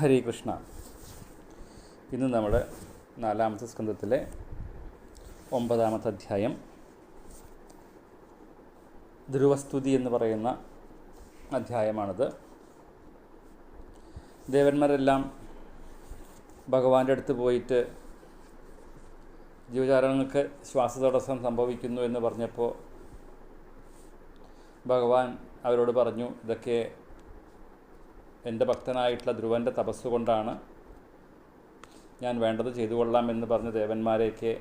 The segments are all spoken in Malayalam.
ഹരേ കൃഷ്ണ. ഇന്ന് നമ്മൾ നാലാമത്തെ സ്കന്ധത്തിലെ ഒമ്പതാമത്തെ അധ്യായം ധ്രുവസ്തുതി എന്ന് പറയുന്ന അധ്യായമാണിത്. ദേവന്മാരെല്ലാം ഭഗവാന്റെ അടുത്ത് പോയിട്ട് ജീവചാരങ്ങൾക്ക് ശ്വാസതടസ്സം സംഭവിക്കുന്നു എന്ന് പറഞ്ഞപ്പോൾ ഭഗവാൻ അവരോട് പറഞ്ഞു ഇതൊക്കെ എന്റെ ഭക്തനായിട്ടുള്ള ധ്രുവന്റെ തപസ്സുകൊണ്ടാണ് ഞാൻ വേണ്ടത് ചെയ്തു കൊള്ളാം എന്ന് പറഞ്ഞ ദേവന്മാരെയൊക്കെ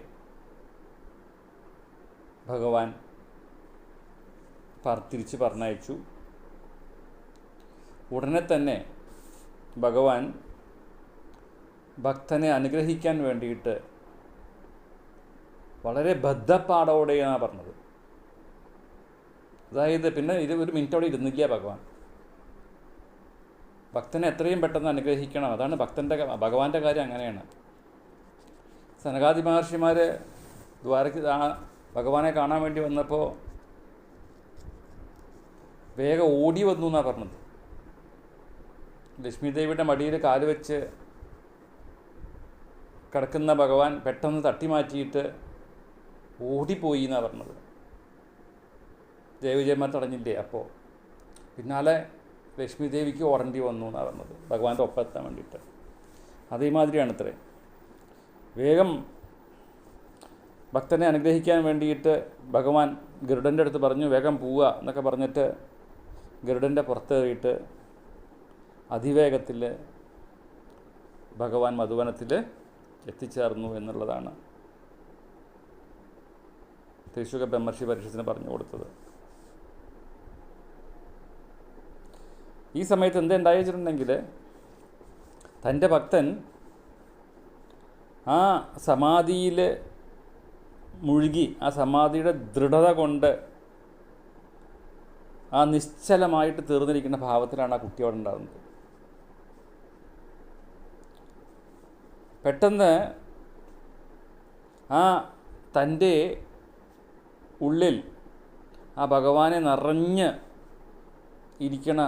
ഭഗവാൻ തിരിച്ച് പറഞ്ഞയച്ചു. ഉടനെ തന്നെ ഭഗവാൻ ഭക്തനെ അനുഗ്രഹിക്കാൻ വേണ്ടിയിട്ട് വളരെ ബദ്ധപ്പാടോടെയാണ് പറഞ്ഞത്. അതായത് പിന്നെ ഇത് ഒരു മിനിറ്റോടെ ഇരുന്നില്ല ഭഗവാൻ. ഭക്തനെ എത്രയും പെട്ടെന്ന് അനുഗ്രഹിക്കണം. അതാണ് ഭക്തന്റെ ഭഗവാന്റെ കാര്യം അങ്ങനെയാണ്. സനകാദി മഹർഷിമാർ ദ്വാരക്ക് ഭഗവാനെ കാണാൻ വേണ്ടി വന്നപ്പോൾ വേഗം ഓടി വന്നു എന്നാണ് പറഞ്ഞത്. ലക്ഷ്മി ദേവിയുടെ മടിയിൽ കാൽ വെച്ച് കിടക്കുന്ന ഭഗവാൻ പെട്ടെന്ന് തട്ടി മാറ്റിയിട്ട് ഓടിപ്പോയി എന്നാണ് പറഞ്ഞത്. ജയവിജയന്മാർ തടഞ്ഞില്ലേ? അപ്പോൾ പിന്നാലെ ലക്ഷ്മി ദേവിക്ക് വാറണ്ടി വന്നു എന്നാണ് പറഞ്ഞത്. ഭഗവാന്റെ ഒപ്പം എത്താൻ വേണ്ടിയിട്ട്. അതേമാതിരിയാണ് ഇത്രേ വേഗം ഭക്തനെ അനുഗ്രഹിക്കാൻ വേണ്ടിയിട്ട് ഭഗവാൻ ഗരുഡന്റെ അടുത്ത് പറഞ്ഞു വേഗം പോവുക എന്നൊക്കെ പറഞ്ഞിട്ട് ഗരുഡന്റെ പുറത്തേറിയിട്ട് അതിവേഗത്തിൽ ഭഗവാൻ മധുവനത്തിൽ എത്തിച്ചേർന്നു എന്നുള്ളതാണ്. ത്രിശുഖ ബ്രഹ്മർഷി പരിഷത്തിന് പറഞ്ഞു കൊടുത്തത്. ഈ സമയത്ത് എന്ത് ഉണ്ടായിട്ടുണ്ടെങ്കിൽ തന്റെ ഭക്തൻ ആ സമാധിയിൽ മുഴുകി ആ സമാധിയുടെ ദൃഢത കൊണ്ട് ആ നിശ്ചലമായിട്ട് തീർന്നിരിക്കുന്ന ഭാവത്തിലാണ് ആ കുട്ടിയോട് ഉണ്ടാകുന്നത്. പെട്ടെന്ന് ആ തന്റെ ഉള്ളിൽ ആ ഭഗവാനെ നിറഞ്ഞ് ഇരിക്കണ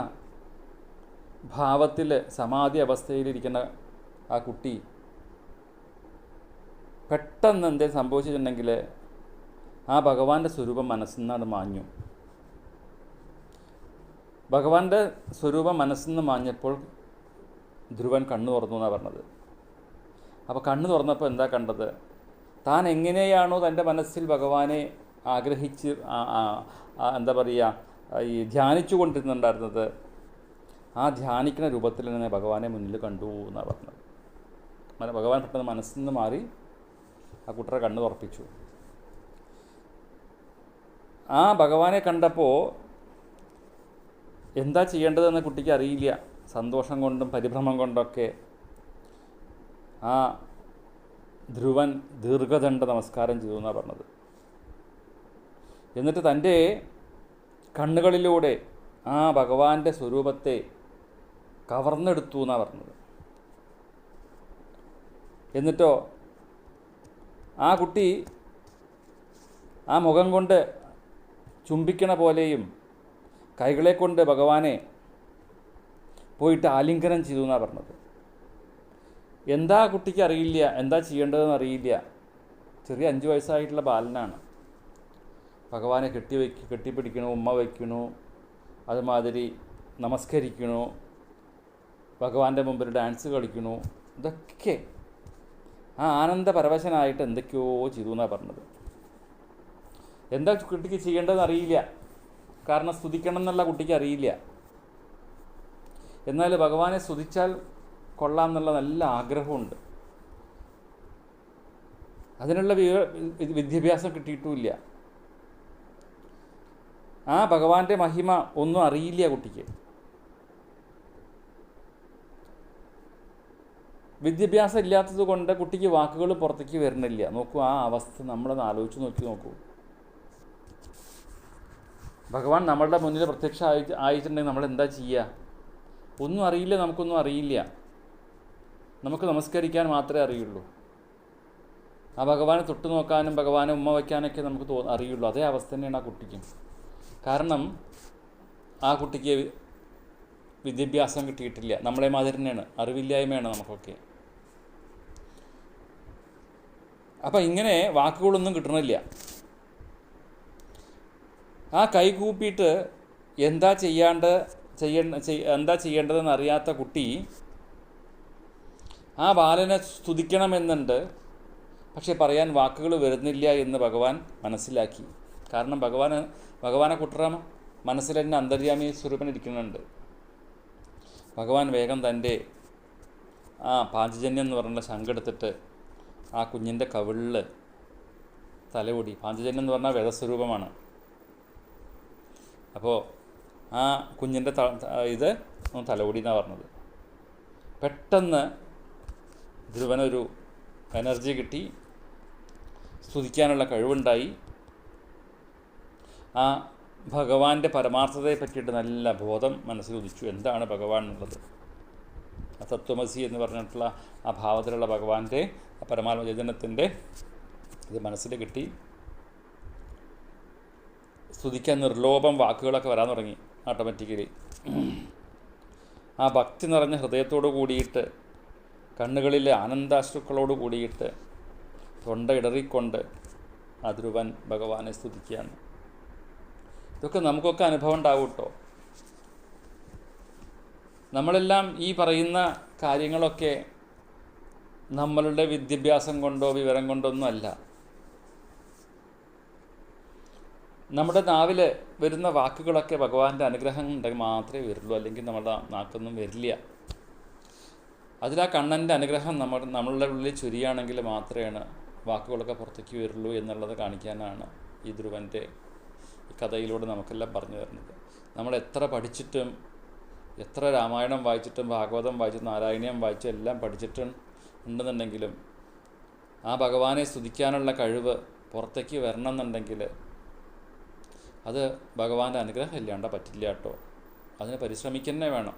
ഭാവത്തിൽ സമാധി അവസ്ഥയിലിരിക്കുന്ന ആ കുട്ടി പെട്ടെന്ന് എന്തെങ്കിലും സംഭവിച്ചിട്ടുണ്ടെങ്കിൽ ആ ഭഗവാന്റെ സ്വരൂപം മനസ്സിൽ നിന്നാണ് മാഞ്ഞു. ഭഗവാന്റെ സ്വരൂപം മനസ്സിൽ നിന്ന് മാഞ്ഞപ്പോൾ ധ്രുവൻ കണ്ണു തുറന്നു എന്നാണ് പറഞ്ഞത്. അപ്പോൾ കണ്ണു തുറന്നപ്പോൾ എന്താ കണ്ടത്? താൻ എങ്ങനെയാണോ തന്റെ മനസ്സിൽ ഭഗവാനെ ആഗ്രഹിച്ച് എന്താ പറയുക ഈ ധ്യാനിച്ചു കൊണ്ടിരുന്നുണ്ടായിരുന്നത് ആ ധ്യാനിക്കുന്ന രൂപത്തിൽ തന്നെ ഭഗവാനെ മുന്നിൽ കണ്ടു എന്നാണ് പറഞ്ഞത്. ഭഗവാൻ പെട്ടെന്ന് മനസ്സിൽ നിന്ന് മാറി ആ കുട്ടറെ കണ്ണു തുറപ്പിച്ചു. ആ ഭഗവാനെ കണ്ടപ്പോൾ എന്താ ചെയ്യേണ്ടതെന്ന് കുട്ടിക്ക് അറിയില്ല. സന്തോഷം കൊണ്ടും പരിഭ്രമം കൊണ്ടൊക്കെ ആ ധ്രുവൻ ദീർഘദണ്ഡ നമസ്കാരം ചെയ്തു എന്നാണ് പറഞ്ഞത്. എന്നിട്ട് തന്റെ കണ്ണുകളിലൂടെ ആ ഭഗവാന്റെ സ്വരൂപത്തെ കവർന്നെടുത്തു എന്നാണ് പറഞ്ഞത്. എന്നിട്ടോ ആ കുട്ടി ആ മുഖം കൊണ്ട് ചുംബിക്കണ പോലെയും കൈകളെ കൊണ്ട് ഭഗവാനെ പോയിട്ട് ആലിംഗനം ചെയ്തു എന്നാണ് പറഞ്ഞത്. എന്താ കുട്ടിക്ക് അറിയില്ല എന്താ ചെയ്യേണ്ടതെന്ന് അറിയില്ല. ചെറിയ അഞ്ച് വയസ്സായിട്ടുള്ള ബാലനാണ്. ഭഗവാനെ കെട്ടി വയ്ക്ക് കെട്ടിപ്പിടിക്കണു ഉമ്മ വയ്ക്കണു അതുമാതിരി നമസ്കരിക്കണു ഭഗവാന്റെ മുമ്പിൽ ഡാൻസ് കളിക്കണു ഇതൊക്കെ ആ ആനന്ദ പരവശനായിട്ട് എന്തൊക്കെയോ ചെയ്തു എന്നാണ് പറഞ്ഞത്. എന്താ കുട്ടിക്ക് ചെയ്യേണ്ടതെന്ന് അറിയില്ല. കാരണം സ്തുതിക്കണം എന്നുള്ള കുട്ടിക്ക് അറിയില്ല. എന്നാൽ ഭഗവാനെ സ്തുതിച്ചാൽ കൊള്ളാം എന്നുള്ള നല്ല ആഗ്രഹമുണ്ട്. അതിനുള്ള വിദ്യാഭ്യാസം കിട്ടിയിട്ടുമില്ല. ആ ഭഗവാന്റെ മഹിമ ഒന്നും അറിയില്ല കുട്ടിക്ക്. വിദ്യാഭ്യാസം ഇല്ലാത്തത് കൊണ്ട് കുട്ടിക്ക് വാക്കുകൾ പുറത്തേക്ക് വരുന്നില്ല. നോക്കൂ ആ അവസ്ഥ നമ്മളത് ആലോചിച്ച് നോക്കി നോക്കൂ. ഭഗവാൻ നമ്മളുടെ മുന്നിൽ പ്രത്യക്ഷ ആയി ആയിട്ടുണ്ടെങ്കിൽ നമ്മൾ എന്താ ചെയ്യുക? ഒന്നും അറിയില്ല നമുക്കൊന്നും അറിയില്ല. നമുക്ക് നമസ്കരിക്കാൻ മാത്രമേ അറിയുള്ളൂ. ആ ഭഗവാനെ തൊട്ട് നോക്കാനും ഭഗവാനെ ഉമ്മ വയ്ക്കാനൊക്കെ നമുക്ക് തോ അറിയുള്ളൂ. അതേ അവസ്ഥ തന്നെയാണ് ആ കുട്ടിക്കും. കാരണം ആ കുട്ടിക്ക് വിദ്യാഭ്യാസം കിട്ടിയിട്ടില്ല. നമ്മളെ മാതിരി തന്നെയാണ്. അറിവില്ലായ്മയാണ് നമുക്കൊക്കെ. അപ്പം ഇങ്ങനെ വാക്കുകളൊന്നും കിട്ടണില്ല. ആ കൈ കൂപ്പിയിട്ട് എന്താ ചെയ്യാണ്ട് ചെയ്യേണ്ട എന്താ ചെയ്യേണ്ടതെന്ന് അറിയാത്ത കുട്ടി ആ ബാലനെ സ്തുതിക്കണമെന്നുണ്ട്. പക്ഷെ പറയാൻ വാക്കുകൾ വരുന്നില്ല എന്ന് ഭഗവാൻ മനസ്സിലാക്കി. കാരണം ഭഗവാന് ഭഗവാനെ കുട്ടറ മനസ്സിൽ തന്നെ അന്തര്യാമി സ്വരൂപൻ ഇരിക്കുന്നുണ്ട്. ഭഗവാൻ വേഗം തന്റെ ആ പാഞ്ചജന്യം എന്ന് പറഞ്ഞ ശങ്കെടുത്തിട്ട് ആ കുഞ്ഞിന്റെ കവിളിൽ തലയോടി പാഞ്ചജന്യം എന്ന് പറഞ്ഞാൽ വേദസ്വരൂപമാണ്. അപ്പോൾ ആ കുഞ്ഞിന്റെ ഇത് ഒന്ന് എന്നാണ് പറഞ്ഞത്. പെട്ടെന്ന് ധ്രുവനൊരു എനർജി കിട്ടി. സ്തുതിക്കാനുള്ള കഴിവുണ്ടായി. ആ ഭഗവാന്റെ പരമാർത്ഥതയെ പറ്റിയിട്ട് നല്ല ബോധം മനസ്സിൽ ഉദിച്ചു. എന്താണ് ഭഗവാൻ എന്നുള്ളത് തത്വമസി എന്ന് പറഞ്ഞിട്ടുള്ള ആ ഭാവത്തിലുള്ള ഭഗവാന്റെ പരമാത്മ ചൈതന്യത്തിന്റെ ഇത് മനസ്സിൽ കിട്ടി. സ്തുതിക്കാൻ നിർലോഭം വാക്കുകളൊക്കെ വരാൻ തുടങ്ങി ഓട്ടോമാറ്റിക്കലി ആ ഭക്തി നിറഞ്ഞ ഹൃദയത്തോടു കൂടിയിട്ട് കണ്ണുകളിലെ ആനന്ദാശ്രുക്കളോട് കൂടിയിട്ട് തൊണ്ട ഇടറിക്കൊണ്ട് ആ ധ്രുവൻ ഭഗവാനെ സ്തുതിക്കുകയാണ്. ഇതൊക്കെ നമുക്കൊക്കെ അനുഭവം ഉണ്ടാവും കേട്ടോ. നമ്മളെല്ലാം ഈ പറയുന്ന കാര്യങ്ങളൊക്കെ നമ്മളുടെ വിദ്യാഭ്യാസം കൊണ്ടോ വിവരം കൊണ്ടോ ഒന്നും അല്ല നമ്മുടെ നാവിൽ വരുന്ന വാക്കുകളൊക്കെ ഭഗവാന്റെ അനുഗ്രഹം ഉണ്ടെങ്കിൽ മാത്രമേ വരുള്ളൂ. അല്ലെങ്കിൽ നമ്മുടെ നാക്കൊന്നും വരില്ല. അതിലാ കണ്ണന്റെ അനുഗ്രഹം നമ്മൾ നമ്മളുടെ ഉള്ളിൽ ചുരിയാണെങ്കിൽ മാത്രമാണ് വാക്കുകളൊക്കെ പുറത്തേക്ക് വരുള്ളൂ എന്നുള്ളത് കാണിക്കാനാണ് ഈ ധ്രുവന്റെ കഥയിലൂടെ നമുക്കെല്ലാം പറഞ്ഞു തരുന്നത്. നമ്മൾ എത്ര പഠിച്ചിട്ടും എത്ര രാമായണം വായിച്ചിട്ടും ഭാഗവതം വായിച്ചിട്ടും നാരായണീയം വായിച്ചും എല്ലാം പഠിച്ചിട്ടും ഉണ്ടെന്നുണ്ടെങ്കിലും ആ ഭഗവാനെ സ്തുതിക്കാനുള്ള കഴിവ് പുറത്തേക്ക് വരണം എന്നുണ്ടെങ്കിൽ അത് ഭഗവാന്റെ അനുഗ്രഹം ഇല്ലാണ്ട് പറ്റില്ല കേട്ടോ. അതിന് പരിശ്രമിക്കുന്നേ വേണം.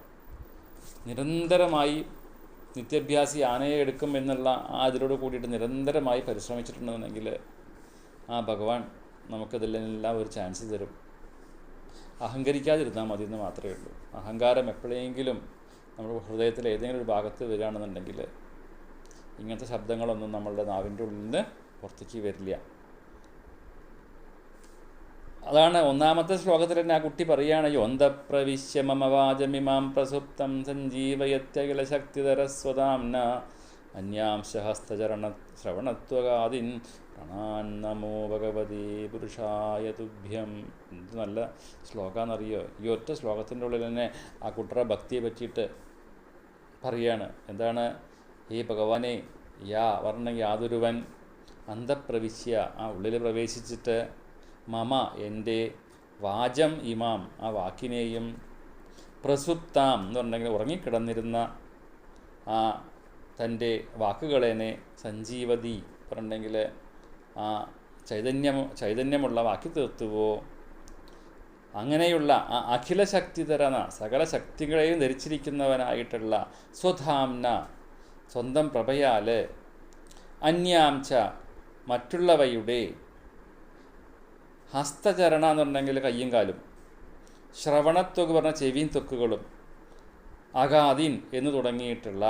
നിരന്തരമായി നിത്യാഭ്യാസി ആനയെ എടുക്കും എന്നുള്ള ആ ഇതിലോട് കൂടിയിട്ട് നിരന്തരമായി പരിശ്രമിച്ചിട്ടുണ്ടെന്നുണ്ടെങ്കിൽ ആ ഭഗവാൻ നമുക്കിതിലെല്ലാം ഒരു ചാൻസ് തരും. അഹങ്കരിക്കാതിരുന്നാൽ മതി എന്ന് മാത്രമേ ഉള്ളൂ. അഹങ്കാരം എപ്പോഴെങ്കിലും നമ്മുടെ ഹൃദയത്തിൽ ഏതെങ്കിലും ഒരു ഭാഗത്ത് വരികയാണെന്നുണ്ടെങ്കിൽ ഇങ്ങനത്തെ ശബ്ദങ്ങളൊന്നും നമ്മളുടെ നാവിന്റെ ഉള്ളിൽ നിന്ന് പുറത്തേക്ക് വരില്ല. അതാണ് ഒന്നാമത്തെ ശ്ലോകത്തിൽ തന്നെ ആ കുട്ടി പറയുകയാണ് യോന്തപ്രവിശ്യ മമവാചമിമാം പ്രസുപ്തം സഞ്ജീവയത്യകില ശക്തിധരസ്വതാംന അന്യാംശഹസ്തചരണ ശ്രവണത്വകാദിൻ പ്രണാൻ നമോ ഭഗവതി പുരുഷായ തുഭ്യം. എന്ത് നല്ല ശ്ലോകാന്നറിയോ? ഈ ഒറ്റ ശ്ലോകത്തിന്റെ ഉള്ളിൽ തന്നെ ആ കുട്ടറ ഭക്തിയെ പറ്റിയിട്ട് പറയാണ്. എന്താണ്? ഈ ഭഗവാനെ യാ വർണ യാതൊരുവൻ അന്തപ്രവിശ്യ. ആ ഉള്ളിൽ പ്രവേശിച്ചിട്ട് മമ എന്റെ വാചം ഇമാം ആ വാക്കിനെയും പ്രസുപ്താം എന്ന് പറഞ്ഞെങ്കിൽ ഉറങ്ങിക്കിടന്നിരുന്ന ആ തന്റെ വാക്കുകളേനെ സഞ്ജീവതി പറഞ്ഞെങ്കിൽ ആ ചൈതന്യം ചൈതന്യമുള്ള വാക്കി തീർത്തുവോ? അങ്ങനെയുള്ള ആ അഖില സകല ശക്തികളെയും ധരിച്ചിരിക്കുന്നവനായിട്ടുള്ള സ്വധാംന സ്വന്തം പ്രഭയാൽ അന്യാംച മറ്റുള്ളവയുടെ ഹസ്തചരണ എന്ന് പറഞ്ഞെങ്കിൽ കയ്യും കാലും ശ്രവണത്വക്ക് പറഞ്ഞ ചെവിയും തൊക്കുകളും അഗാദിൻ എന്ന് തുടങ്ങിയിട്ടുള്ള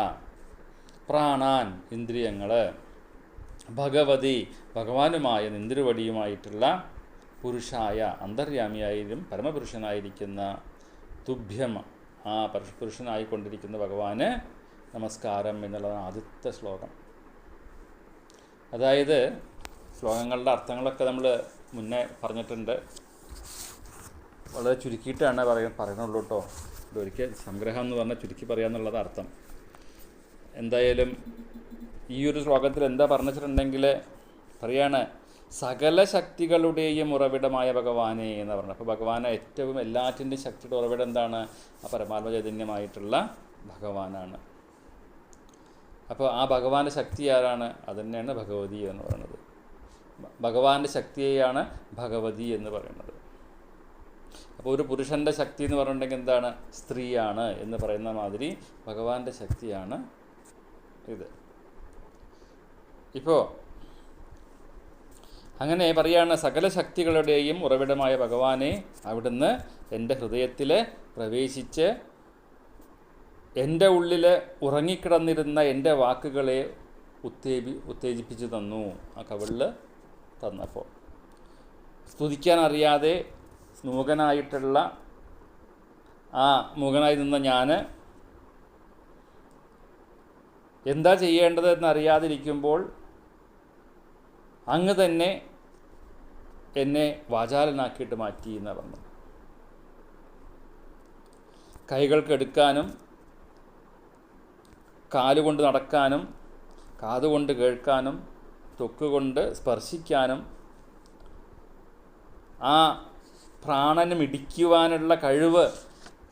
പ്രാണാൻ ഇന്ദ്രിയങ്ങൾ ഭഗവതി ഭഗവാനുമായ നിന്ദ്രുവടിയുമായിട്ടുള്ള പുരുഷായ അന്തര്യാമിയായാലും പരമപുരുഷനായിരിക്കുന്ന തുഭ്യം ആ പരുഷ- പുരുഷനായിക്കൊണ്ടിരിക്കുന്ന ഭഗവാന് നമസ്കാരം എന്നുള്ളതാണ് ആദ്യത്തെ ശ്ലോകം. അതായത് ശ്ലോകങ്ങളുടെ അർത്ഥങ്ങളൊക്കെ നമ്മൾ മുന്നേ പറഞ്ഞിട്ടുണ്ട്. വളരെ ചുരുക്കിയിട്ടാണ് പറയ പറയുന്നുള്ളൂ കേട്ടോ. ഒരിക്കൽ സംഗ്രഹം എന്ന് പറഞ്ഞാൽ ചുരുക്കി പറയാമെന്നുള്ളത് അർത്ഥം. എന്തായാലും ഈ ഒരു ശ്ലോകത്തിൽ എന്താ പറഞ്ഞിട്ടുണ്ടെങ്കിൽ പറയാണ് സകല ശക്തികളുടെയും ഉറവിടമായ ഭഗവാനെ എന്ന് പറഞ്ഞു അപ്പോൾ ഭഗവാനെ ഏറ്റവും എല്ലാറ്റിന്റെയും ശക്തിയുടെ ഉറവിടം എന്താണ്? ആ പരമാത്മ ചൈതന്യമായിട്ടുള്ള ഭഗവാനാണ്. അപ്പോൾ ആ ഭഗവാന്റെ ശക്തി ആരാണ്? അത് തന്നെയാണ് ഭഗവതി എന്ന് പറയുന്നത്. ഭഗവാന്റെ ശക്തിയെയാണ് ഭഗവതി എന്ന് പറയുന്നത്. അപ്പോൾ ഒരു പുരുഷന്റെ ശക്തി എന്ന് പറഞ്ഞിട്ടുണ്ടെങ്കിൽ എന്താണ്? സ്ത്രീയാണ് എന്ന് പറയുന്ന മാതിരി ഭഗവാന്റെ ശക്തിയാണ് ഇത്. ഇപ്പോൾ അങ്ങനെ പറയാണ് സകല ശക്തികളുടെയും ഉറവിടമായ ഭഗവാനെ അവിടുന്ന് എന്റെ ഹൃദയത്തിൽ പ്രവേശിച്ച് എന്റെ ഉള്ളിൽ ഉറങ്ങിക്കിടന്നിരുന്ന എന്റെ വാക്കുകളെ ഉത്തേജി ഉത്തേജിപ്പിച്ചു തന്നു. ആ കവിളിൽ തന്നപ്പോൾ സ്തുതിക്കാൻ അറിയാതെ മൂകനായിട്ടുള്ള ആ മുഖനായി നിന്ന ഞാൻ എന്താ ചെയ്യേണ്ടതെന്ന് അറിയാതിരിക്കുമ്പോൾ അങ്ങ് തന്നെ എന്നെ വാചാലനാക്കിയിട്ട് മാറ്റി എന്ന് പറഞ്ഞു. കൈകൾക്കെടുക്കാനും കാലുകൊണ്ട് നടക്കാനും കാതുകൊണ്ട് കേൾക്കാനും തൊക്കുകൊണ്ട് സ്പർശിക്കാനും ആ പ്രാണനും ഇടിക്കുവാനുള്ള കഴിവ്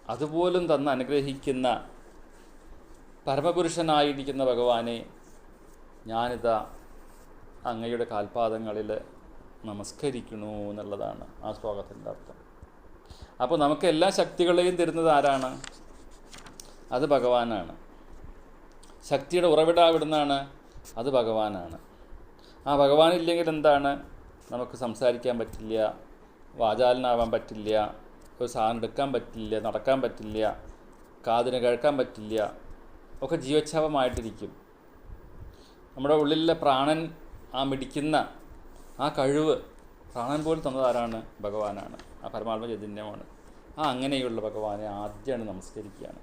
അതുപോലും തന്ന് അനുഗ്രഹിക്കുന്ന പരമപുരുഷനായിരിക്കുന്ന ഭഗവാനെ ഞാനിതാ അങ്ങയുടെ കാൽപാദങ്ങളിൽ നമസ്കരിക്കണു എന്നുള്ളതാണ് ആ ശ്ലോകത്തിന്റെ അർത്ഥം. അപ്പോൾ നമുക്ക് എല്ലാ ശക്തികളെയും തരുന്നത് ആരാണ്? അത് ഭഗവാനാണ്. ശക്തിയുടെ ഉറവിടം എവിടുന്നാണ് അത് ഭഗവാനാണ്. ആ ഭഗവാനില്ലെങ്കിൽ എന്താണ്? നമുക്ക് സംസാരിക്കാൻ പറ്റില്ല വാചാലനാവാൻ പറ്റില്ല ഒരു സാധനം എടുക്കാൻ പറ്റില്ല നടക്കാൻ പറ്റില്ല കാതിന് കേൾക്കാൻ പറ്റില്ല ഒക്കെ ജീവച്ഛാപമായിട്ടിരിക്കും. നമ്മുടെ ഉള്ളിലെ പ്രാണൻ ആ മിടിക്കുന്ന ആ കഴിവ് പ്രാണൻ പോലും തന്നത് ആരാണ് ഭഗവാനാണ്. ആ പരമാത്മ ചൈതന്യമാണ് ആ അങ്ങനെയുള്ള ഭഗവാനെ ആദ്യമാണ് നമസ്കരിക്കുകയാണ്.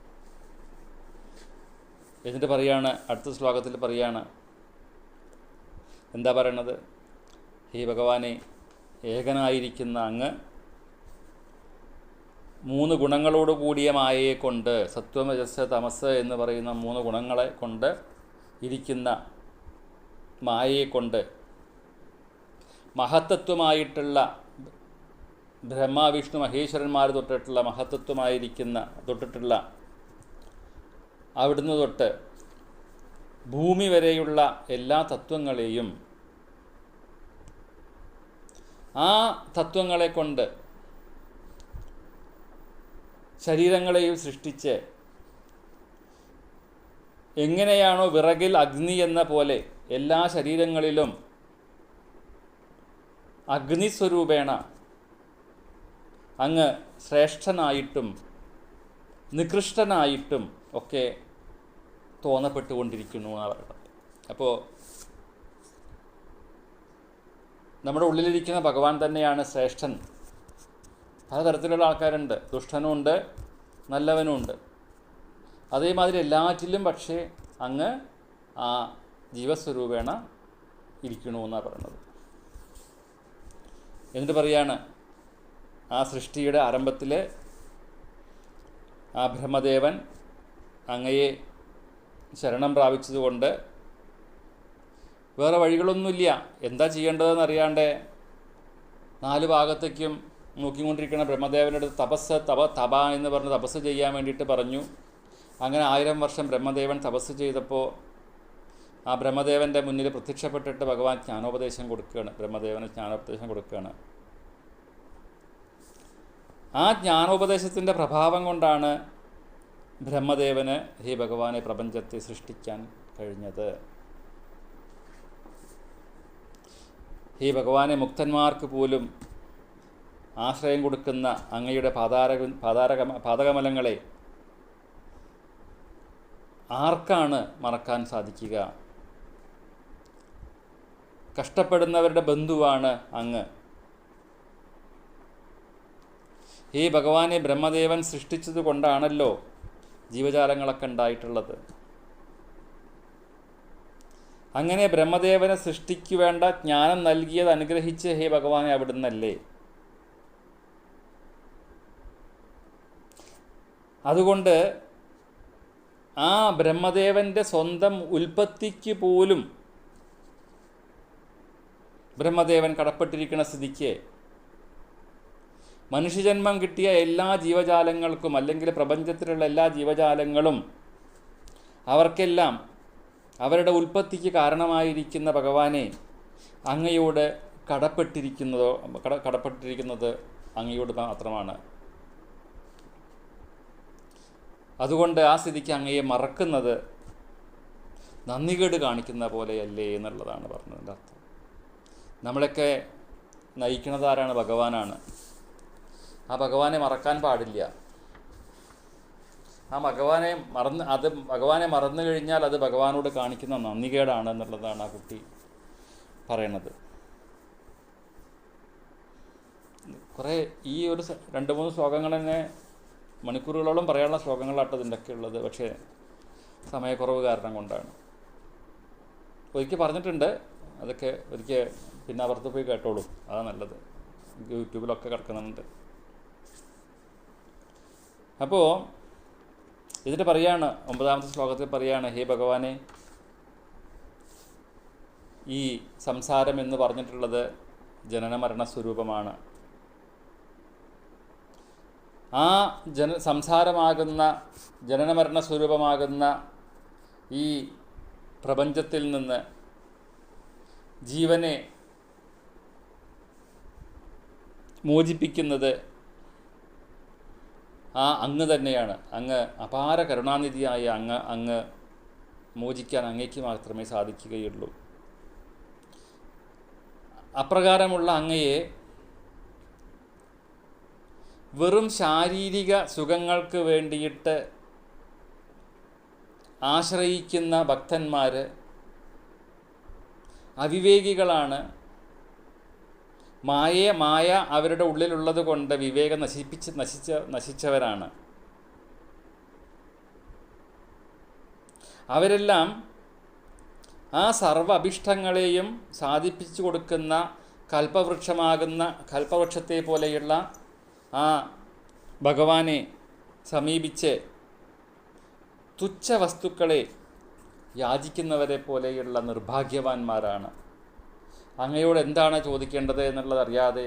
എന്നിട്ട് പറയാണ് അടുത്ത ശ്ലോകത്തിൽ പറയാണ്. എന്താ പറയണത്? ഹേ ഭഗവാനെ ഏകനായിരിക്കുന്ന അങ്ങ് മൂന്ന് ഗുണങ്ങളോട് കൂടിയ മായയെ കൊണ്ട് സത്വമജസ് തമസ് എന്ന് പറയുന്ന മൂന്ന് ഗുണങ്ങളെ കൊണ്ട് ഇരിക്കുന്ന മായയെ കൊണ്ട് മഹത്തത്വമായിട്ടുള്ള ബ്രഹ്മ വിഷ്ണു മഹേശ്വരന്മാർ തൊട്ടിട്ടുള്ള മഹത്തത്വമായിരിക്കുന്ന തൊട്ടിട്ടുള്ള അവിടുന്ന് തൊട്ട് ഭൂമി വരെയുള്ള എല്ലാ തത്വങ്ങളെയും ആ തത്വങ്ങളെ കൊണ്ട് ശരീരങ്ങളെയും സൃഷ്ടിച്ച് എങ്ങനെയാണോ വിറകിൽ അഗ്നി എന്ന പോലെ എല്ലാ ശരീരങ്ങളിലും അഗ്നിസ്വരൂപേണ അങ്ങ് ശ്രേഷ്ഠനായിട്ടും നികൃഷ്ടനായിട്ടും ഒക്കെ തോന്നപ്പെട്ടുകൊണ്ടിരിക്കുന്നു എന്നാണ് പറയുന്നത്. അപ്പോൾ നമ്മുടെ ഉള്ളിലിരിക്കുന്ന ഭഗവാൻ തന്നെയാണ് ശ്രേഷ്ഠൻ. പലതരത്തിലുള്ള ആൾക്കാരുണ്ട്. ദുഷ്ടനുമുണ്ട് നല്ലവനുമുണ്ട് അതേമാതിരി എല്ലാറ്റിലും പക്ഷേ അങ്ങ് ആ ജീവസ്വരൂപേണ ഇരിക്കണമെന്നാണ് പറയുന്നത്. എന്നിട്ട് പറയാണ് ആ സൃഷ്ടിയുടെ ആരംഭത്തിൽ ആ ബ്രഹ്മദേവൻ അങ്ങയെ ശരണം പ്രാപിച്ചതുകൊണ്ട് വേറെ വഴികളൊന്നുമില്ല. എന്താ ചെയ്യേണ്ടതെന്ന് അറിയാണ്ട് നാല് ഭാഗത്തേക്കും നോക്കിക്കൊണ്ടിരിക്കുന്ന ബ്രഹ്മദേവനോട് തപസ് തപ തപ എന്ന് പറഞ്ഞ് തപസ് ചെയ്യാൻ വേണ്ടിയിട്ട് പറഞ്ഞു. അങ്ങനെ ആയിരം വർഷം ബ്രഹ്മദേവൻ തപസ് ചെയ്തപ്പോൾ ആ ബ്രഹ്മദേവന്റെ മുന്നിൽ പ്രത്യക്ഷപ്പെട്ടിട്ട് ഭഗവാൻ ജ്ഞാനോപദേശം കൊടുക്കുകയാണ്. ബ്രഹ്മദേവന് ജ്ഞാനോപദേശം കൊടുക്കുകയാണ്. ആ ജ്ഞാനോപദേശത്തിന്റെ പ്രഭാവം കൊണ്ടാണ് ബ്രഹ്മദേവന് ഹേ ഭഗവാനെ പ്രപഞ്ചത്തെ സൃഷ്ടിക്കാൻ കഴിഞ്ഞത്. ഹേ ഭഗവാനെ മുക്തന്മാർക്ക് പോലും ആശ്രയം കൊടുക്കുന്ന അങ്ങയുടെ പാതാര പാതാരക പാതകമലങ്ങളെ ആർക്കാണ് മറക്കാൻ സാധിക്കുക? കഷ്ടപ്പെടുന്നവരുടെ ബന്ധുവാണ് അങ്ങ്. ഹേ ഭഗവാനെ ബ്രഹ്മദേവൻ സൃഷ്ടിച്ചത് കൊണ്ടാണല്ലോ ജീവജാലങ്ങളൊക്കെ ഉണ്ടായിട്ടുള്ളത്. അങ്ങനെ ബ്രഹ്മദേവനെ സൃഷ്ടിക്കു വേണ്ട ജ്ഞാനം നൽകിയത് അനുഗ്രഹിച്ച് ഹേ ഭഗവാനെ അവിടുന്നല്ലേ? അതുകൊണ്ട് ആ ബ്രഹ്മദേവന്റെ സ്വന്തം ഉൽപ്പത്തിക്ക് പോലും ബ്രഹ്മദേവൻ കടപ്പെട്ടിരിക്കുന്ന സ്ഥിതിക്ക് മനുഷ്യജന്മം കിട്ടിയ എല്ലാ ജീവജാലങ്ങൾക്കും അല്ലെങ്കിൽ പ്രപഞ്ചത്തിലുള്ള എല്ലാ ജീവജാലങ്ങളും അവർക്കെല്ലാം അവരുടെ ഉൽപ്പത്തിക്ക് കാരണമായിരിക്കുന്ന ഭഗവാനെ അങ്ങയോട് കടപ്പെട്ടിരിക്കുന്നതോ കട കടപ്പെട്ടിരിക്കുന്നത് അങ്ങയോട് മാത്രമാണ്. അതുകൊണ്ട് ആ സ്ഥിതിക്ക് അങ്ങയെ മറക്കുന്നത് നന്ദികേട് കാണിക്കുന്ന പോലെയല്ലേ എന്നുള്ളതാണ് പറഞ്ഞതിന്റെ അർത്ഥം. നമ്മളൊക്കെ നയിക്കുന്നതാരാണ് ഭഗവാനാണ്. ആ ഭഗവാനെ മറക്കാൻ പാടില്ല. ആ ഭഗവാനെ മറന്ന് അത് ഭഗവാനെ മറന്നു കഴിഞ്ഞാൽ അത് ഭഗവാനോട് കാണിക്കുന്ന നന്ദികേടാണ് എന്നുള്ളതാണ് ആ കുട്ടി പറയണത്. കുറേ ഈ ഒരു രണ്ട് മൂന്ന് ശ്ലോകങ്ങൾ തന്നെ മണിക്കൂറുകളോളം പറയാനുള്ള ശ്ലോകങ്ങളാട്ടോ ഇതിന്റെയൊക്കെ ഉള്ളത്. പക്ഷേ സമയക്കുറവ് കാരണം കൊണ്ടാണ്. ഒരിക്കൽ പറഞ്ഞിട്ടുണ്ട് അതൊക്കെ ഒരിക്കൽ പിന്നെ അവർക്ക് പോയി കേട്ടോളൂ. അതാണ് നല്ലത്. യൂട്യൂബിലൊക്കെ കിടക്കുന്നുണ്ട്. അപ്പോൾ ഇതിട്ട് പറയാണ് ഒമ്പതാമത്തെ ശ്ലോകത്തിൽ പറയാണ് ഹേ ഭഗവാനെ ഈ സംസാരം എന്ന് പറഞ്ഞിട്ടുള്ളത് ജനനമരണ സ്വരൂപമാണ് ആ ജന സംസാരമാകുന്ന ജനനമരണ സ്വരൂപമാകുന്ന ഈ പ്രപഞ്ചത്തിൽ നിന്ന് ജീവനെ മോചിപ്പിക്കുന്നത് ആ അങ്ങ് തന്നെയാണ്. അങ്ങ് അപാര കരുണാനിധിയായ അങ്ങ് അങ്ങ് മോചിക്കാൻ അങ്ങയ്ക്ക് മാത്രമേ സാധിക്കുകയുള്ളൂ. അപ്രകാരമുള്ള അങ്ങയെ വെറും ശാരീരിക സുഖങ്ങൾക്ക് വേണ്ടിയിട്ട് ആശ്രയിക്കുന്ന ഭക്തന്മാർ അവിവേകികളാണ് മായ മായ അവരുടെ ഉള്ളിലുള്ളത് കൊണ്ട് വിവേകം നശിപ്പിച്ച് നശിച്ച നശിച്ചവരാണ്. അവരെല്ലാം ആ സർവ അഭിഷ്ടങ്ങളെയും സാധിപ്പിച്ചു കൊടുക്കുന്ന കൽപ്പവൃക്ഷമാകുന്ന കൽപ്പവൃക്ഷത്തെ പോലെയുള്ള ആ ഭഗവാനെ സമീപിച്ച് തുച്ഛ വസ്തുക്കളെ യാചിക്കുന്നവരെ പോലെയുള്ള നിർഭാഗ്യവാന്മാരാണ്. അങ്ങയോട് എന്താണ് ചോദിക്കേണ്ടത് എന്നുള്ളത് അറിയാതെ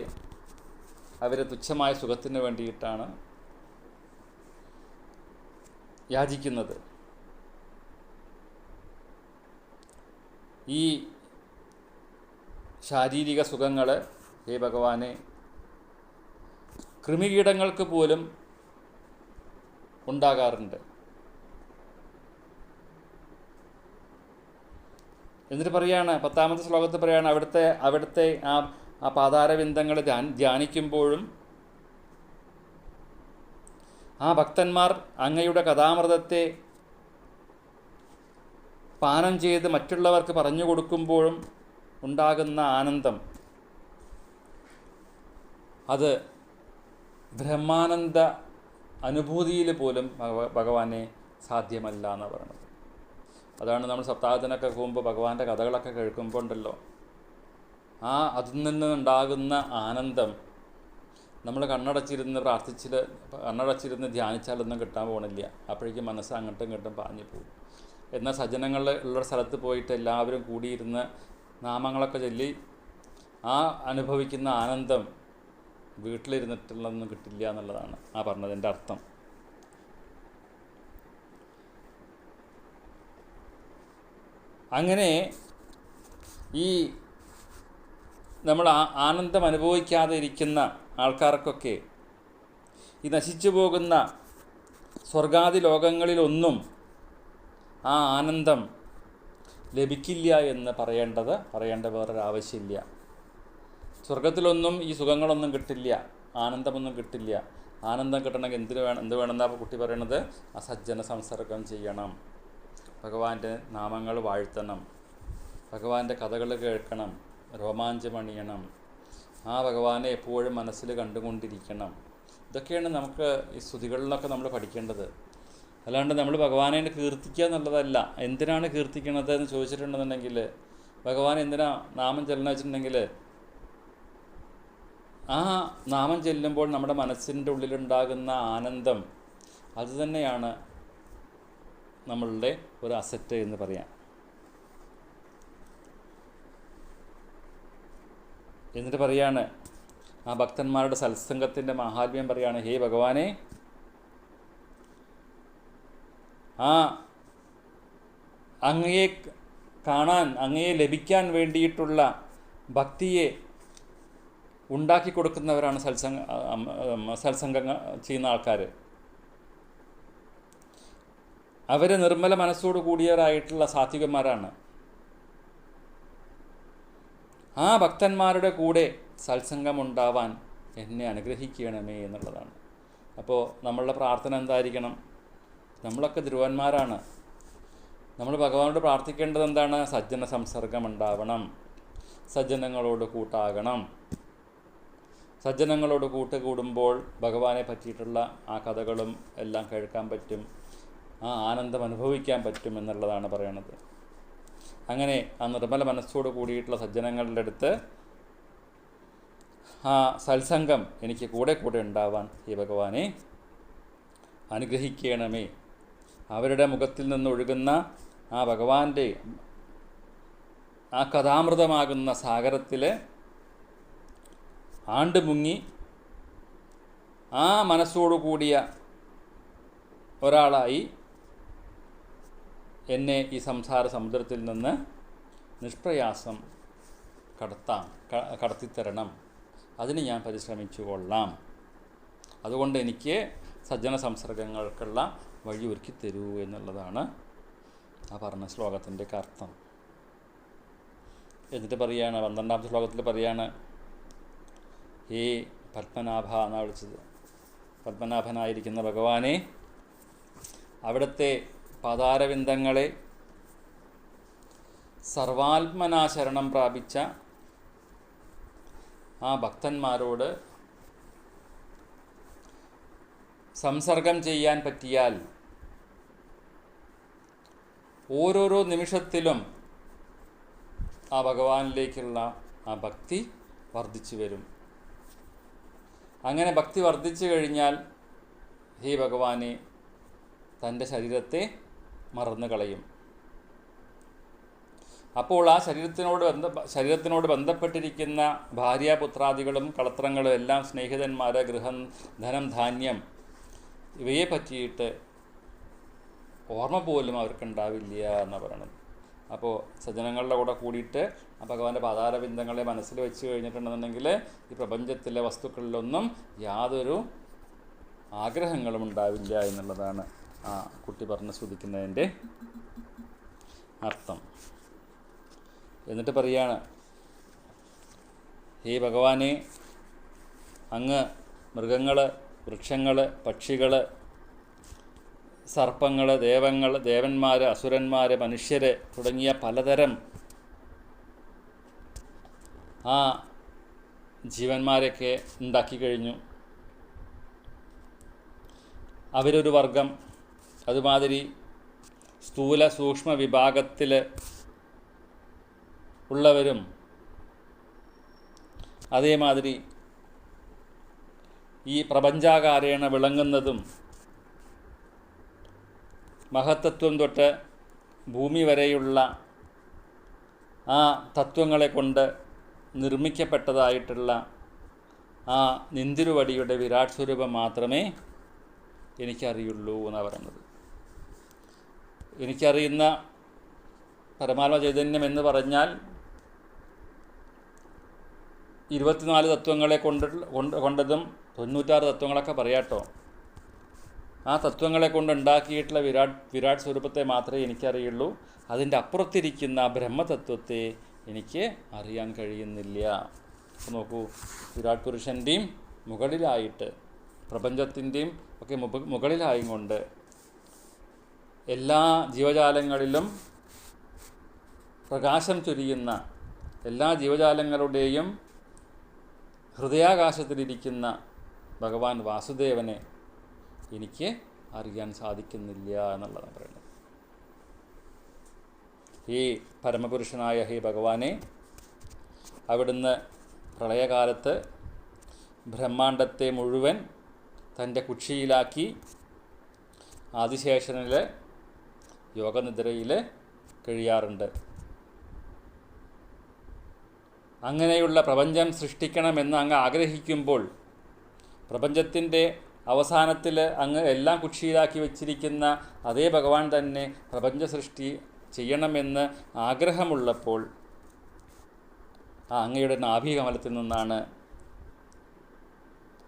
അവർ തുച്ഛമായ സുഖത്തിന് വേണ്ടിയിട്ടാണ് യാചിക്കുന്നത്. ഈ ശാരീരിക സുഖങ്ങൾ ഹേ ഭഗവാനെ കൃമികീടങ്ങൾക്ക് പോലും ഉണ്ടാകാറുണ്ട്. എന്നിട്ട് പറയാണ് പത്താമത്തെ ശ്ലോകത്തിൽ പറയാണ് അവിടുത്തെ അവിടുത്തെ ആ ആ പാതാരവിന്ദങ്ങൾ ധ്യാൻ ധ്യാനിക്കുമ്പോഴും ആ ഭക്തന്മാർ അങ്ങയുടെ കഥാമൃതത്തെ പാനം ചെയ്ത് മറ്റുള്ളവർക്ക് പറഞ്ഞു കൊടുക്കുമ്പോഴും ഉണ്ടാകുന്ന ആനന്ദം. അത് ബ്രഹ്മാനന്ദ അനുഭൂതിയിൽ പോലും ഭഗവാനെ സാധ്യമല്ല എന്ന് പറയുന്നത്. അതാണ് നമ്മൾ സപ്താഹത്തിനൊക്കെ പോകുമ്പോൾ ഭഗവാന്റെ കഥകളൊക്കെ കേൾക്കുമ്പോൾ ഉണ്ടല്ലോ ആ അതിൽ നിന്നുണ്ടാകുന്ന ആനന്ദം നമ്മൾ കണ്ണടച്ചിരുന്ന് പ്രാർത്ഥിച്ചിൽ കണ്ണടച്ചിരുന്ന് ധ്യാനിച്ചാലൊന്നും കിട്ടാൻ പോകണില്ല അപ്പോഴേക്കും മനസ്സ് അങ്ങോട്ടും ഇങ്ങോട്ടും പാഞ്ഞു പോകും. എന്നാൽ സജ്ജനങ്ങൾ ഉള്ള സ്ഥലത്ത് പോയിട്ട് എല്ലാവരും കൂടിയിരുന്ന് നാമങ്ങളൊക്കെ ചൊല്ലി ആ അനുഭവിക്കുന്ന ആനന്ദം വീട്ടിലിരുന്നിട്ടുള്ളതൊന്നും കിട്ടില്ല എന്നുള്ളതാണ് ആ പറഞ്ഞതിന്റെ അർത്ഥം. അങ്ങനെ ഈ നമ്മൾ ആനന്ദം അനുഭവിക്കാതെ ഇരിക്കുന്ന ആൾക്കാർക്കൊക്കെ ഈ നശിച്ചു പോകുന്ന സ്വർഗാദി ലോകങ്ങളിലൊന്നും ആ ആനന്ദം ലഭിക്കില്ല എന്ന് പറയേണ്ടത് പറയേണ്ട വേറൊരു ആവശ്യമില്ല സ്വർഗത്തിലൊന്നും ഈ സുഖങ്ങളൊന്നും കിട്ടില്ല ആനന്ദമൊന്നും കിട്ടില്ല. ആനന്ദം കിട്ടണമെങ്കിൽ എന്തിനു വേണം എന്ത് വേണമെന്നാണ് കുട്ടി പറയണത്? അസജ്ജന സംസർഗം ചെയ്യണം. ഭഗവാന്റെ നാമങ്ങൾ വാഴ്ത്തണം. ഭഗവാന്റെ കഥകൾ കേൾക്കണം. രോമാഞ്ചമണിയണം ആ ഭഗവാനെ എപ്പോഴും മനസ്സിൽ കണ്ടുകൊണ്ടിരിക്കണം. ഇതൊക്കെയാണ് നമുക്ക് ഈ സ്തുതികളിലൊക്കെ നമ്മൾ പഠിക്കേണ്ടത്. അല്ലാണ്ട് നമ്മൾ ഭഗവാനെ കീർത്തിക്കുക എന്നുള്ളതല്ല. എന്തിനാണ് കീർത്തിക്കണത് എന്ന് ചോദിച്ചിട്ടുണ്ടെന്നുണ്ടെങ്കിൽ ഭഗവാൻ എന്തിനാ നാമം ചെല്ലണം വെച്ചിട്ടുണ്ടെങ്കിൽ ആ നാമം ചെല്ലുമ്പോൾ നമ്മുടെ മനസ്സിന്റെ ഉള്ളിലുണ്ടാകുന്ന ആനന്ദം അതുതന്നെയാണ് നമ്മളുടെ ഒരു അസറ്റ് എന്ന് പറയാം. എന്നിട്ട് പറയാണ് ആ ഭക്തന്മാരുടെ സത്സംഗത്തിന്റെ മഹാത്മ്യം പറയാണ് ഹേ ഭഗവാനെ ആ അങ്ങയെ കാണാൻ അങ്ങയെ ലഭിക്കാൻ വേണ്ടിയിട്ടുള്ള ഭക്തിയെ ഉണ്ടാക്കി കൊടുക്കുന്നവരാണ് സത്സംഗ സത്സംഗം ചെയ്യുന്ന ആൾക്കാർ അവർ നിർമ്മല മനസ്സോട് കൂടിയവരായിട്ടുള്ള സാത്വികന്മാരാണ്. ആ ഭക്തന്മാരുടെ കൂടെ സത്സംഗമുണ്ടാവാൻ എന്നെ അനുഗ്രഹിക്കണമേ എന്നുള്ളതാണ്. അപ്പോൾ നമ്മളുടെ പ്രാർത്ഥന എന്തായിരിക്കണം? നമ്മളൊക്കെ ധ്രുവന്മാരാണ്. നമ്മൾ ഭഗവാനോട് പ്രാർത്ഥിക്കേണ്ടത് എന്താണ്? സജ്ജന സംസർഗം ഉണ്ടാവണം സജ്ജനങ്ങളോട് കൂട്ടാകണം. സജ്ജനങ്ങളോട് കൂട്ടുകൂടുമ്പോൾ ഭഗവാനെ പറ്റിയിട്ടുള്ള ആ കഥകളും എല്ലാം കേൾക്കാൻ പറ്റും. ആ ആനന്ദം അനുഭവിക്കാൻ പറ്റും എന്നുള്ളതാണ് പറയണത്. അങ്ങനെ ആ നിർമ്മല മനസ്സോട് കൂടിയിട്ടുള്ള സജ്ജനങ്ങളുടെ അടുത്ത് ആ സത്സംഗം എനിക്ക് കൂടെ കൂടെ ഉണ്ടാവാൻ ഈ ഭഗവാനെ അനുഗ്രഹിക്കണമേ. അവരുടെ മുഖത്തിൽ നിന്നൊഴുകുന്ന ആ ഭഗവാന്റെ ആ കഥാമൃതമാകുന്ന സാഗരത്തിൽ ആണ്ട് മുങ്ങി ആ മനസ്സോടു കൂടിയ ഒരാളായി എന്നെ ഈ സംസാര സമുദ്രത്തിൽ നിന്ന് നിഷ്പ്രയാസം കടത്താം കടത്തിത്തരണം. അതിന് ഞാൻ പരിശ്രമിച്ചു കൊള്ളാം അതുകൊണ്ട് എനിക്ക് സജ്ജന സംസർഗങ്ങൾക്കുള്ള വഴി ഒരുക്കി തരൂ എന്നുള്ളതാണ് ആ പറഞ്ഞ ശ്ലോകത്തിന്റെ അർത്ഥം എന്നിട്ട് പറയാണ് പന്ത്രണ്ടാമത്തെ ശ്ലോകത്തിൽ പറയാണ് ഹേ പത്മനാഭ എന്നാണ് വിളിച്ചത്. പത്മനാഭനായിരിക്കുന്ന ഭഗവാനെ അവിടുത്തെ പാതാരവിന്ദങ്ങളെ സർവാത്മനാശരണം പ്രാപിച്ച ആ ഭക്തന്മാരോട് സംസർഗം ചെയ്യാൻ പറ്റിയാൽ ഓരോരോ നിമിഷത്തിലും ആ ഭഗവാനിലേക്കുള്ള ആ ഭക്തി വർദ്ധിച്ചു വരും. അങ്ങനെ ഭക്തി വർദ്ധിച്ചു കഴിഞ്ഞാൽ ഹേ ഭഗവാനെ തന്റെ ശരീരത്തെ മറന്നു കളയും അപ്പോൾ ആ ശരീരത്തിനോട് ബന്ധ ശരീരത്തിനോട് ബന്ധപ്പെട്ടിരിക്കുന്ന ഭാര്യ പുത്രാദികളും കളത്രങ്ങളും എല്ലാം സ്നേഹിതന്മാർ ഗൃഹം ധനം ധാന്യം ഇവയെ പറ്റിയിട്ട് ഓർമ്മ പോലും അവർക്കുണ്ടാവില്ല എന്ന് പറയണത്. അപ്പോൾ സജ്ജനങ്ങളുടെ കൂടെ കൂടിയിട്ട് ആ ഭഗവാന്റെ പാതാരബിന്ദങ്ങളെ മനസ്സിൽ വെച്ച് കഴിഞ്ഞിട്ടുണ്ടെന്നുണ്ടെങ്കിൽ ഈ പ്രപഞ്ചത്തിലെ വസ്തുക്കളിലൊന്നും യാതൊരു ആഗ്രഹങ്ങളും ഉണ്ടാവില്ല എന്നുള്ളതാണ് ആ കുട്ടി പറഞ്ഞ് ശ്രദ്ധിക്കുന്നതിന്റെ അർത്ഥം. എന്നിട്ട് പറയാണ് ഹേ ഭഗവാനെ അങ്ങ് മൃഗങ്ങൾ വൃക്ഷങ്ങൾ പക്ഷികൾ സർപ്പങ്ങൾ ദേവങ്ങൾ ദേവന്മാർ അസുരന്മാർ മനുഷ്യർ തുടങ്ങിയ പലതരം ആ ജീവന്മാരെയൊക്കെ ഉണ്ടാക്കി കഴിഞ്ഞു. അവരൊരു വർഗം അതുമാതിരി സ്ഥൂല സൂക്ഷ്മ വിഭാഗത്തിൽ ഉള്ളവരും അതേമാതിരി ഈ പ്രപഞ്ചാകാരേണ വിളങ്ങുന്നതും മഹത്തത്വം തൊട്ട് ഭൂമി വരെയുള്ള ആ തത്വങ്ങളെ കൊണ്ട് നിർമ്മിക്കപ്പെട്ടതായിട്ടുള്ള ആ നിന്തിരുവടിയുടെ വിരാട് സ്വരൂപം മാത്രമേ എനിക്കറിയുള്ളൂ എന്നാണ് പറയുന്നത്. എനിക്കറിയുന്ന പരമാത്മ ചൈതന്യം എന്ന് പറഞ്ഞാൽ ഇരുപത്തിനാല് തത്വങ്ങളെ കൊണ്ട് കൊണ്ട് കൊണ്ടതും തൊണ്ണൂറ്റാറ് തത്വങ്ങളൊക്കെ പറയാട്ടോ. ആ തത്വങ്ങളെ കൊണ്ട് ഉണ്ടാക്കിയിട്ടുള്ള വിരാട് വിരാട് സ്വരൂപത്തെ മാത്രമേ എനിക്കറിയുള്ളൂ. അതിന്റെ അപ്പുറത്തിരിക്കുന്ന ബ്രഹ്മതത്വത്തെ എനിക്ക് അറിയാൻ കഴിയുന്നില്ല. നോക്കൂ വിരാട് പുരുഷന്റെയും മുകളിലായിട്ട് പ്രപഞ്ചത്തിന്റെയും ഒക്കെ മുകളിലായും കൊണ്ട് എല്ലാ ജീവജാലങ്ങളിലും പ്രകാശം ചൊരിയുന്ന എല്ലാ ജീവജാലങ്ങളുടെയും ഹൃദയാകാശത്തിലിരിക്കുന്ന ഭഗവാൻ വാസുദേവനെ എനിക്ക് അറിയാൻ സാധിക്കുന്നില്ല എന്നുള്ളതാണ് പറയുന്നത്. ഈ പരമപുരുഷനായ ഹേ ഭഗവാനെ അവിടുന്ന് പ്രളയകാലത്ത് ബ്രഹ്മാണ്ടത്തെ മുഴുവൻ തന്റെ കുക്ഷിയിലാക്കി ആദിശേഷനിൽ യോഗനിദ്രയിൽ കഴിയാറുണ്ട്. അങ്ങനെയുള്ള പ്രപഞ്ചം സൃഷ്ടിക്കണമെന്ന് അങ്ങ് ആഗ്രഹിക്കുമ്പോൾ പ്രപഞ്ചത്തിന്റെ അവസാനത്തിൽ അങ്ങ് എല്ലാം കുക്ഷിയിലാക്കി വച്ചിരിക്കുന്ന അതേ ഭഗവാൻ തന്നെ പ്രപഞ്ച സൃഷ്ടി ചെയ്യണമെന്ന് ആഗ്രഹമുള്ളപ്പോൾ ആ അങ്ങയുടെ നാഭികമലത്തിൽ നിന്നാണ്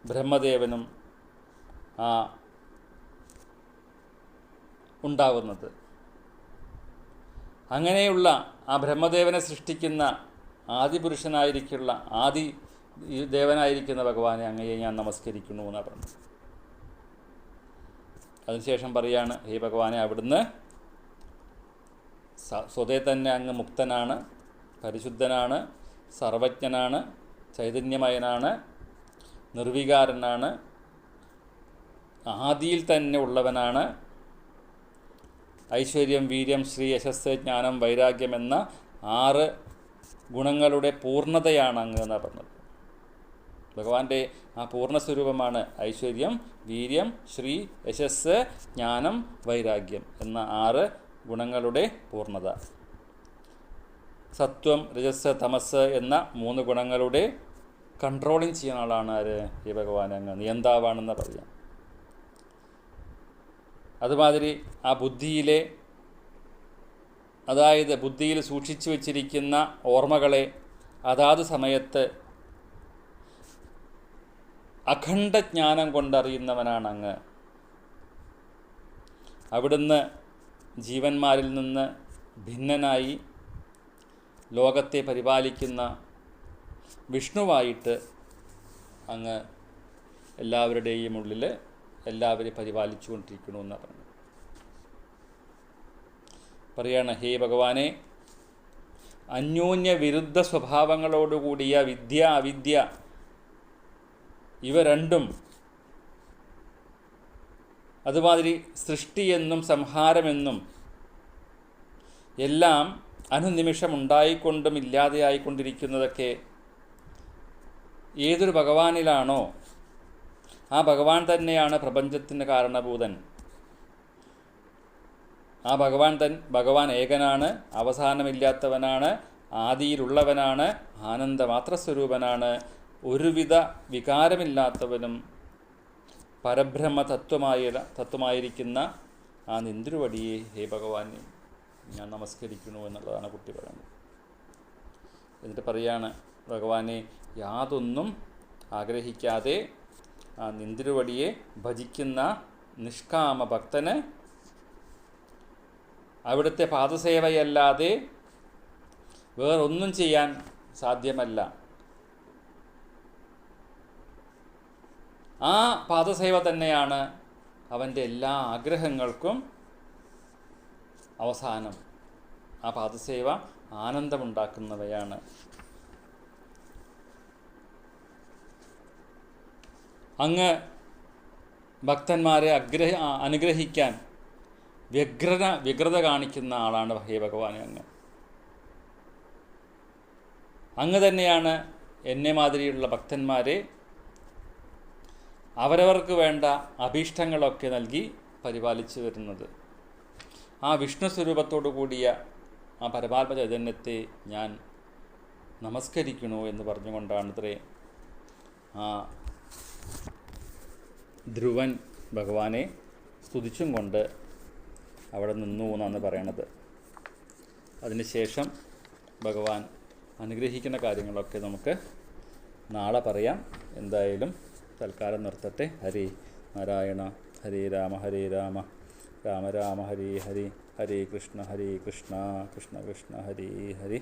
ബ്രഹ്മദേവനും ആ ഉണ്ടാകുന്നത് അങ്ങനെയുള്ള ആ ബ്രഹ്മദേവനെ സൃഷ്ടിക്കുന്ന ആദിപുരുഷനായിരിക്കുള്ള ആദി ദേവനായിരിക്കുന്ന ഭഗവാനെ അങ്ങയെ ഞാൻ നമസ്കരിക്കുന്നു എന്നാണ് പറഞ്ഞത്. അതിനുശേഷം പറയാണ് ഹേ ഭഗവാനെ അവിടുന്ന് സ്വതേ തന്നെ അങ്ങ് മുക്തനാണ് പരിശുദ്ധനാണ് സർവജ്ഞനാണ് ചൈതന്യമയനാണ് നിർവികാരനാണ് ആദിയിൽ തന്നെ ഉള്ളവനാണ് ഐശ്വര്യം വീര്യം ശ്രീ യശസ് ജ്ഞാനം വൈരാഗ്യം എന്ന ആറ് ഗുണങ്ങളുടെ പൂർണതയാണ് അങ്ങ് എന്ന് പറഞ്ഞത്. ഭഗവാന്റെ ആ പൂർണസ്വരൂപമാണ് ഐശ്വര്യം വീര്യം ശ്രീ യശസ് ജ്ഞാനം വൈരാഗ്യം എന്ന ആറ് ഗുണങ്ങളുടെ പൂർണത സത്വം രജസ് തമസ് എന്ന മൂന്ന് ഗുണങ്ങളുടെ കൺട്രോളിങ് ചെയ്യുന്ന ആളാണ് ആര്? ഈ ഭഗവാൻ അങ്ങ്. നിയന്താവാണെന്ന് പറയാം അതുമാതിരി ആ ബുദ്ധിയിലെ അതായത് ബുദ്ധിയിൽ സൂക്ഷിച്ചു വച്ചിരിക്കുന്ന ഓർമ്മകളെ അതാത് സമയത്ത് അഖണ്ഡ ജ്ഞാനം കൊണ്ടറിയുന്നവനാണ് അങ്ങ് അവിടുന്ന് ജീവന്മാരിൽ നിന്ന് ഭിന്നനായി ലോകത്തെ പരിപാലിക്കുന്ന വിഷ്ണുവായിട്ട് അങ്ങ് എല്ലാവരുടെയും ഉള്ളിൽ എല്ലാവരെയും പരിപാലിച്ചു കൊണ്ടിരിക്കണമെന്ന് പറഞ്ഞു. പറയാണ് ഹേ ഭഗവാനെ അന്യോന്യ വിരുദ്ധ സ്വഭാവങ്ങളോടുകൂടിയ വിദ്യ അവിദ്യ ഇവ രണ്ടും അതുമാതിരി സൃഷ്ടിയെന്നും സംഹാരമെന്നും എല്ലാം അനുനിമിഷം ഉണ്ടായിക്കൊണ്ടും ഇല്ലാതെയായിക്കൊണ്ടിരിക്കുന്നതൊക്കെ ഏതൊരു ഭഗവാനിലാണോ ആ ഭഗവാൻ തന്നെയാണ് പ്രപഞ്ചത്തിന് കാരണഭൂതൻ. ആ ഭഗവാൻ തൻ ഭഗവാൻ ഏകനാണ് അവസാനമില്ലാത്തവനാണ് ആദിയിലുള്ളവനാണ് ആനന്ദമാത്ര സ്വരൂപനാണ് ഒരുവിധ വികാരമില്ലാത്തവനും പരബ്രഹ്മ തത്വമായ തത്വമായിരിക്കുന്ന ആ നിന്ദ്രുവടിയെ ഹേ ഭഗവാനെ ഞാൻ നമസ്കരിക്കുന്നു എന്നുള്ളതാണ് കുട്ടി പറയുന്നത്. എന്നിട്ട് പറയാണ് ഭഗവാനെ യാതൊന്നും ആഗ്രഹിക്കാതെ ആ നിന്തിരുവടിയെ ഭജിക്കുന്ന നിഷ്കാമ ഭക്തന് അവിടുത്തെ പാദസേവയല്ലാതെ വേറൊന്നും ചെയ്യാൻ സാധ്യമല്ല. ആ പാദസേവ തന്നെയാണ് അവന്റെ എല്ലാ ആഗ്രഹങ്ങൾക്കും അവസാനം. ആ പാദസേവ ആനന്ദമുണ്ടാക്കുന്നവയാണ്. അങ്ങ് ഭക്തന്മാരെ അഗ്രഹ അനുഗ്രഹിക്കാൻ വ്യഗ്രത വ്യഗ്രത കാണിക്കുന്ന ആളാണ് ഹേ ഭഗവാൻ അങ്ങ്. അങ്ങ് തന്നെയാണ് എന്നെ മാതിരിയുള്ള ഭക്തന്മാരെ അവരവർക്ക് വേണ്ട അഭീഷ്ടങ്ങളൊക്കെ നൽകി പരിപാലിച്ചു വരുന്നത്. ആ വിഷ്ണു സ്വരൂപത്തോടു കൂടിയ ആ പരമാത്മ ചൈതന്യത്തെ ഞാൻ നമസ്കരിക്കണോ എന്ന് പറഞ്ഞുകൊണ്ടാണ് ഇത്രേ. ആ ധ്രുവൻ ഭഗവാനെ സ്തുതിച്ചും കൊണ്ട് അവിടെ നിന്നു എന്നാണ് പറയണത്. അതിനുശേഷം ഭഗവാൻ അനുഗ്രഹിക്കുന്ന കാര്യങ്ങളൊക്കെ നമുക്ക് നാളെ പറയാം. എന്തായാലും തൽക്കാലം നിർത്തട്ടെ. ഹരി നാരായണ ഹരേ രാമ ഹരേ രാമ. രാമ രാമ ഹരി ഹരി. ഹരേ കൃഷ്ണ ഹരേ കൃഷ്ണ കൃഷ്ണ കൃഷ്ണ ഹരി ഹരി.